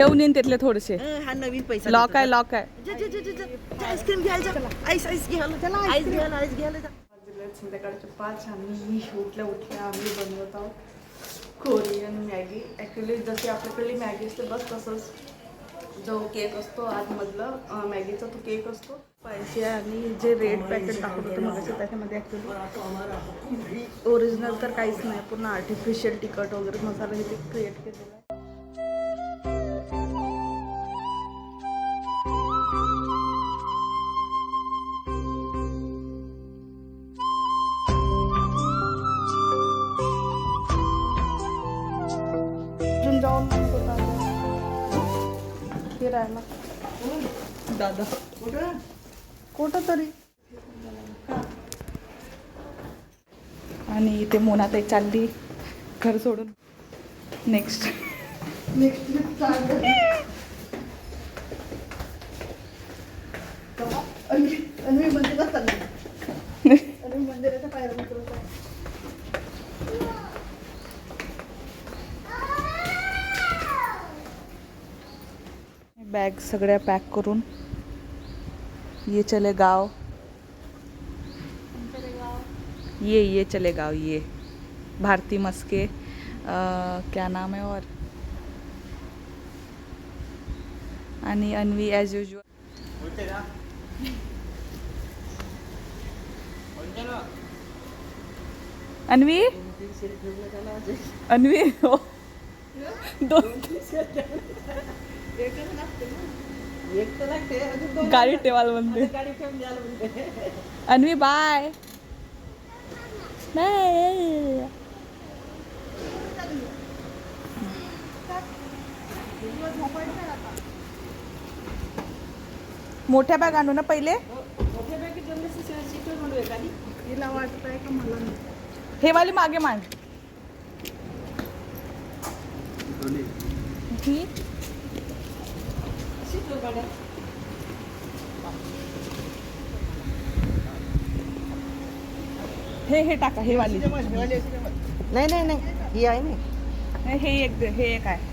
येऊन येईन तिथले थोडेसे. हं, हा नवीन पैसा लॉक आहे लॉक आहे. जा, जा, जा, जा, जा. आईस्क्रीम घ्यायला जा. आईस आईस घ्यायला आईस घ्यायला आईस घ्यायला जा. संध्याकाळचे पाच उठल्या उठल्या आम्ही बनवत आहोत कोरियन मॅगी ॲक्च्युली जशी आपल्याकडली मॅगी असते बस तसंच जो केक असतो आतमधलं मॅगीचा तो केक असतो. पाहिजे आणि जे रेड पॅकेट दाखवत होतं मग त्याच्यामध्ये ॲक्च्युली ओरिजिनल तर काहीच नाही पूर्ण आर्टिफिशियल तिखट वगैरे मसाला हे ते क्रिएट केलेलं आहे. फिरायला दादा कुठं तरी आणि इथे मोनाताई चालली घर सोडून नेक्स्ट नेक्स्ट मंदिरात चालली आणि मंदिराच्या बॅग सगळ्या पॅक करून. ये चले गाव. ये ये चले गाव ये. भारती मस्के. क्या नाम है और? आणि अन्वी ॲज युजल अन्वी? अन्वी हो. दोन गाडी ठेवायला म्हणते. अन्वी बाय. बाय मोठ्या बॅग आणू ना पहिले? हे वाली मागे मांड ही? हे हे टाका हे वाली. नाही नाही नाही. ही आहे नाही हे एक दे, हे एक आहे.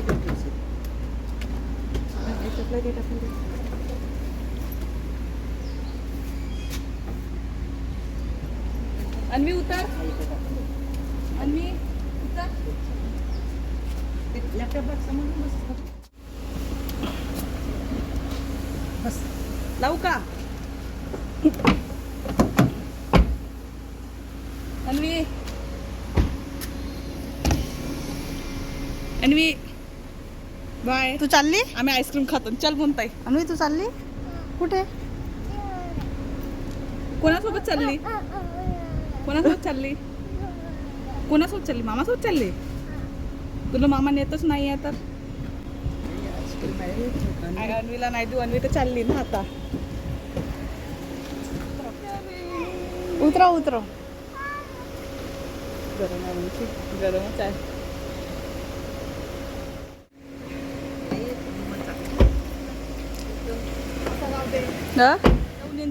दे. अन्वी उतर. अन्वी उतर. बस बस लावू का अन्वी अन्वी बाय तू चालली? आम्ही आईस्क्रीम खातो. चल म्हणताय. अन्वी तू चालली? कुठे? कोणासोबत चालली? कोणासोबत चालली? कोणासोबत चालली? मामासोबत चालली? तुला मामा नेतच नाही आहे तर अन्वीला नाही देऊ अन्वी तर चालली ना आता. उतरा उतरा गरम आहे. गरमच आहे.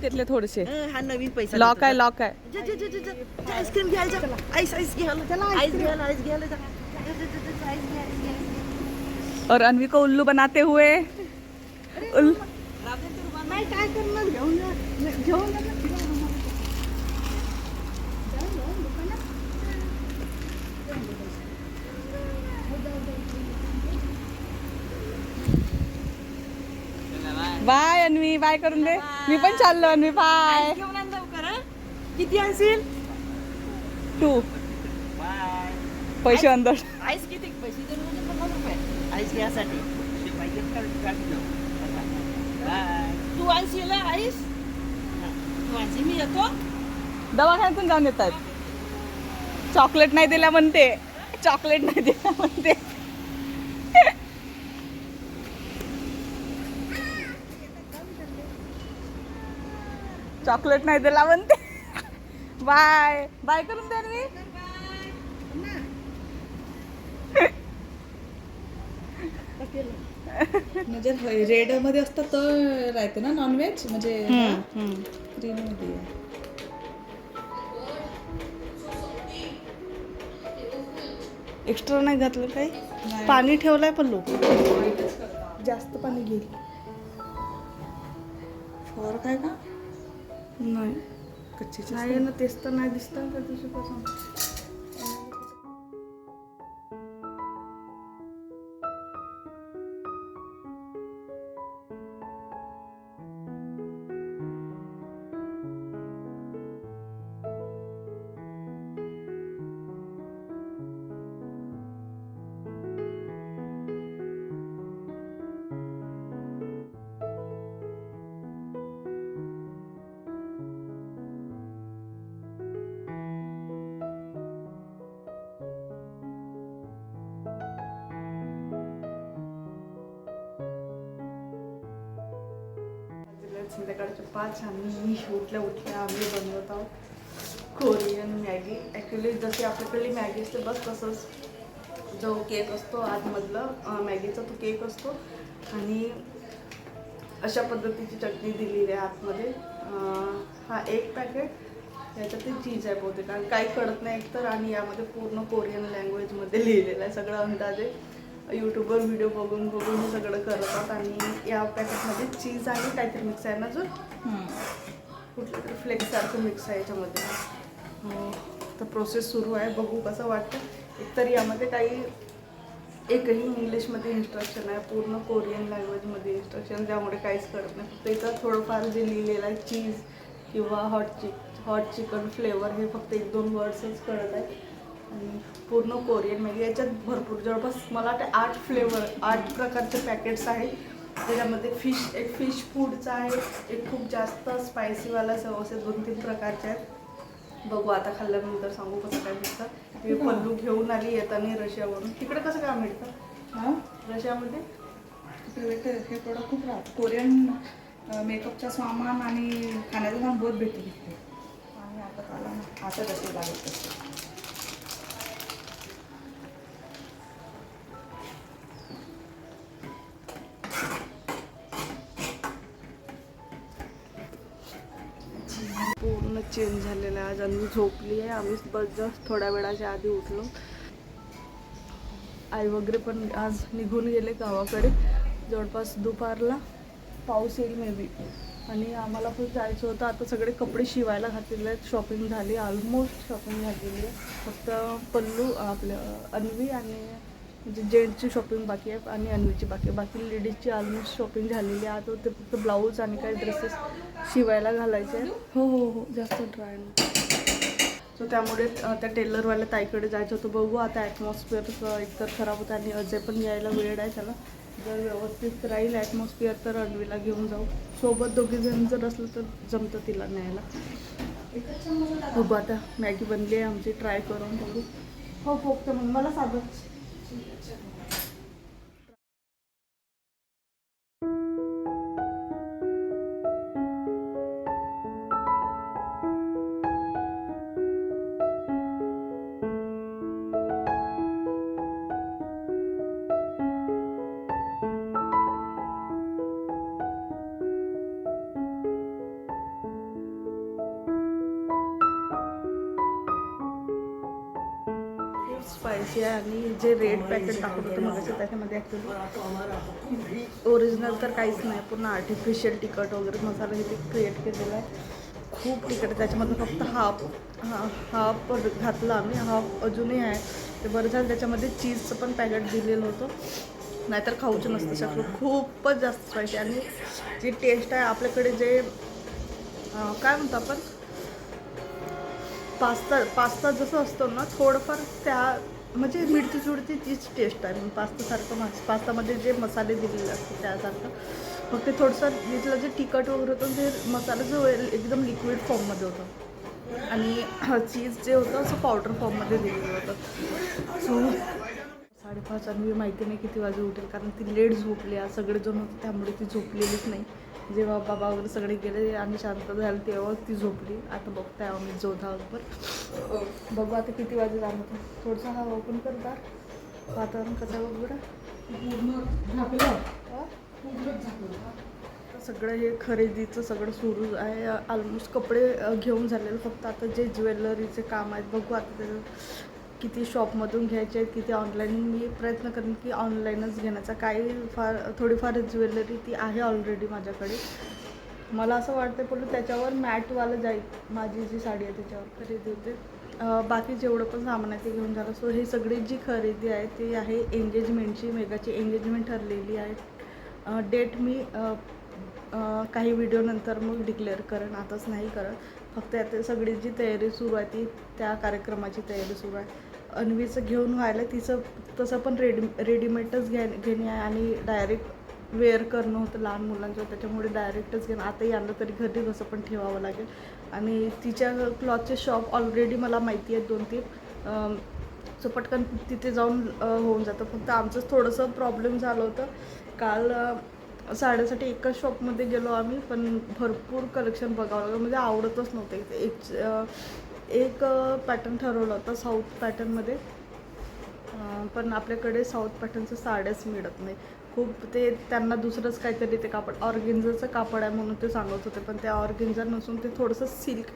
तिथले थोडेसे. हं, नवीन पैसा लॉक आहे लॉक आहे. आईस्क्रीम घ्यायला. आईस आईस घ्यायला. आईस घ्यायला आईस घ्यायला और अन्वी को उल्लू बनाते हुए उल... बाय अन्वी बाय करून दे मी पण चाललो अन्वी बाय हं. किती आणशील टू पैसे अंदर आईस किती पैसे देऊन म्हणजे पन्नास रुपये. आईस घ्यासाठी तू आणशील हं, आईस तू आणशील मी येतो. दवाखान्यातून जाऊन येतात चॉकलेट नाही दिला म्हणते. चॉकलेट नाही दिला म्हणते. चॉकलेट नाही दिला म्हणते. बाय बाय करून दे अन्वी म्हणजे रेडमध्ये असतं तर राहते ना नॉनव्हेज म्हणजे ग्रीन मध्ये. एक्स्ट्रा नाही घातलं काही? पाणी ठेवलंय पण लोक. जास्त पाणी घेईल फरक आहे का? नाही. कच्चीची नाही ना तेच तर नाही दिसतं. त्या दिवशीपासून पाच आम्ही उठल्या उठल्या आम्ही बनवत आहोत. कोरियन मॅगी ॲक्च्युली जशी आपल्याकडली मॅगी असते बस तसंच जो केक असतो आतमधलं मॅगीचा तो केक असतो. आणि अशा पद्धतीची चटणी दिलेली आहे आतमध्ये. हा एक पॅकेट याच्यात ते चीज आहे बहुतेक. कारण काही कळत नाही एकतर आणि यामध्ये पूर्ण कोरियन लँग्वेजमध्ये लिहिलेलं आहे सगळं अंदाजे. यूट्यूबवर व्हिडिओ बघून बघून हे सगळं करतात आणि या पॅकेटमध्ये चीज आणि काहीतरी मिक्स आहे ना जो कुठलं तरी फ्लेक्ससारखं मिक्स आहे याच्यामध्ये. तर प्रोसेस सुरू आहे बघू कसं वाटतं. एकतर यामध्ये काही एकही इंग्लिशमध्ये इन्स्ट्रक्शन आहे पूर्ण कोरियन लँग्वेजमध्ये इन्स्ट्रक्शन त्यामुळे काहीच कळत नाही. फक्त इथं थोडंफार जे लिहिलेलं आहे चीज किंवा hot chick hot chicken flavour हे फक्त एक दोन वर्ड्सच कळत आहे. पूर्ण कोरियन म्हणजे याच्यात भरपूर जवळपास मला वाटतं आठ फ्लेवर आठ प्रकारचे पॅकेट्स आहेत. त्याच्यामध्ये फिश एक फिश फूडचा आहे एक खूप जास्त स्पायसीवाला असे दोन तीन प्रकारचे आहेत. बघू आता खाल्ल्यानंतर सांगू कसं काय मिळतं मी पल्लू घेऊन आली येताना रशियावरून. तिकडे कसं काय मिळतं हां? रशियामध्ये? तिकडे हे प्रोडक्ट खूप राहत. कोरियन मेकअपचा सामान आणि खाण्याचं सामान बहुत भेटते तिथे. आणि आता आता तसे लागत चेंज झालेलं आहे. आज अन्वी झोपली आहे. आम्ही बस जस्ट थोड्या वेळाच्या आधी उठलो. आई वगैरे पण आज निघून गेले गावाकडे. जवळपास दुपारला पाऊस येईल मे बी आणि आम्हाला पण जायचं होतं. आता सगळे कपडे शिवायला घातलेले आहेत. शॉपिंग झाली. ऑलमोस्ट शॉपिंग झालेली आहे. फक्त पल्लू आपलं अन्वी आणि म्हणजे जेंट्सची शॉपिंग बाकी आहे आणि अन्वीची बाकी आहे. बाकी लेडीजची ऑलमोस्ट शॉपिंग झालेली आहे. आता ते फक्त ब्लाऊज आणि काही ड्रेसेस शिवायला घालायचे हो हो हो. जास्त ड्राय सो त्यामुळे त्या टेलरवाल्या ताईकडे जायचं होतं. बघू आता ॲटमॉस्फिअर एकतर खराब होतं आणि अजय पण यायला वेळ आहे त्याला. जर व्यवस्थित राहील ॲटमॉस्फिअर तर अण्वीला घेऊन जाऊ. सोबत दोघी जण जर असलं तर जमतं तिला न्यायला. बघू आता मॅगी बनली आहे. आमची ट्राय करून बघू. हो फोकतं मग मला साधं खूप स्पायसी आहे आणि जे रेड पॅकेट टाकत होतं मग त्याच्यामध्ये ॲक्च्युली ओरिजिनल तर काहीच नाही पूर्ण आर्टिफिशियल तिखट वगैरे मसाला हे ते क्रिएट केलेला आहे. खूप तिखट आहे त्याच्यामधून फक्त हाफ हा हाफ घातला आम्ही हाफ अजूनही आहे. ते बरं झालं त्याच्यामध्ये चीजचं पण पॅकेट दिलेलं होतं. नाहीतर खाऊच नसतं शकलो खूपच जास्त स्पायसी आणि जी टेस्ट आहे आपल्याकडे जे काय म्हणतो आपण? पास्ता पास्ता जसं असतो ना थोडंफार त्या म्हणजे मिरची चुडची तीच टेस्ट आहे. पास्तासारखं मास पास्तामध्ये जे मसाले दिलेले असतात त्यासारखं. फक्त थोडंसं तिथलं जे तिखट वगैरे होतं ते मसाला जो एकदम लिक्विड फॉर्ममध्ये होतं. आणि चीज जे होतं असं पावडर फॉर्ममध्ये दिलेलं होतं. सो साडेपाच आणि मी माहिती नाही किती वाजे उठेल कारण ती लेट झोपली आज सगळेजण होते त्यामुळे ती झोपलेलीच नाही. जेव्हा बाबा वगैरे सगळे गेले आणि शांत झालं तेव्हा ती झोपली. आता बघताय आम्ही जोधावर. बघू आता किती वाजे जाणं होतं थोडंसं हा ओपन करता वातावरण कसं बघ बरं सगळं हे खरेदीचं सगळं सुरू आहे. ऑलमोस्ट कपडे घेऊन झालेलं फक्त आता जे ज्वेलरीचे काम आहेत बघू आता त्याचं किती शॉपमधून घ्यायचे आहेत किती ऑनलाईन मी प्रयत्न करेन की ऑनलाईनच घेण्याचा. काही फार थोडीफार ज्वेलरी ती आहे ऑलरेडी माझ्याकडे. मला असं वाटतं पण त्याच्यावर मॅटवालं जाईल माझी जी साडी आहे त्याच्यावर खरेदी होते. बाकी जेवढं पण सामान आहे ते घेऊन झालं सो हे सगळी जी खरेदी आहे ती आहे एंगेजमेंटची मेगाची एंगेजमेंट ठरलेली आहे. डेट मी काही व्हिडिओनंतर मग डिक्लेअर करेन. आताच नाही करत. फक्त आता सगळी जी तयारी सुरू आहे ती त्या कार्यक्रमाची तयारी सुरू आहे. अन्वीचं घेऊन व्हायला तिचं तसं पण रेडी रेडीमेडच घ्या घेणे आहे आणि डायरेक्ट वेअर करणं होतं लहान मुलांचं त्याच्यामुळे डायरेक्टच घेणं. आता यांना तरी घरी कसं पण ठेवावं लागेल. आणि तिच्या क्लॉथचे शॉप ऑलरेडी मला माहिती आहेत दोन तीन. सो पटकन तिथे जाऊन होऊन जातं. फक्त आमचंच थोडंसं प्रॉब्लेम झालं होतं. काल साड्यासाठी एकाच शॉपमध्ये गेलो आम्ही पण भरपूर कलेक्शन बघावं लागलं. म्हणजे आवडतच नव्हतं इथे. एक एक पॅटर्न ठरवलं होतं साऊथ पॅटर्नमध्ये पण आपल्याकडे साऊथ पॅटर्नचं साड्याच मिळत नाही. खूप ते त्यांना दुसरंच काहीतरी ते कापड ऑर्गिन्झाचं कापड आहे म्हणून ते सांगत होते पण त्या ऑर्गेन्झा नसून ते थोडंसं सिल्क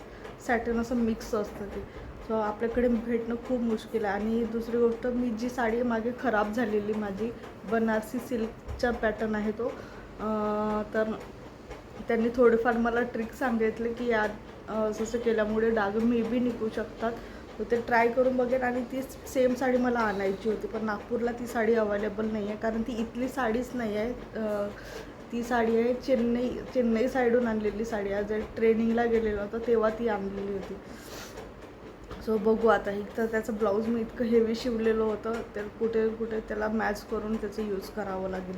सॅटन असं मिक्स असतं ते. सो आपल्याकडे भेटणं खूप मुश्किल आहे. आणि दुसरी गोष्ट मी जी साडी मागे खराब झालेली माझी बनारसी सिल्कचा पॅटर्न आहे तो तर त्यांनी थोडेफार मला ट्रिक सांगितले की या असं जसं केल्यामुळे डाग मे बी निघू शकतात. तर ते ट्राय करून बघेन आणि ती सेम साडी मला आणायची होती पण नागपूरला ती साडी अवेलेबल नाही आहे कारण ती इथली साडीच नाही आहे ती साडी आहे चेन्नई चेन्नई साईडून आणलेली साडी. आहे जर ट्रेनिंगला गेलेलो होतं तेव्हा ती आणलेली होती. सो बघू आता. एक तर त्याचं ब्लाऊज मी इतकं हेवी शिवलेलं होतं तर कुठे कुठे त्याला मॅच करून त्याचं यूज करावं लागेल.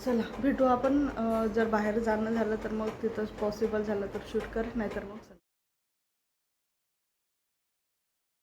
चला भेटू आपण जर बाहेर जाणं झालं तर मग तिथंच पॉसिबल झालं तर शूट कर नाहीतर मग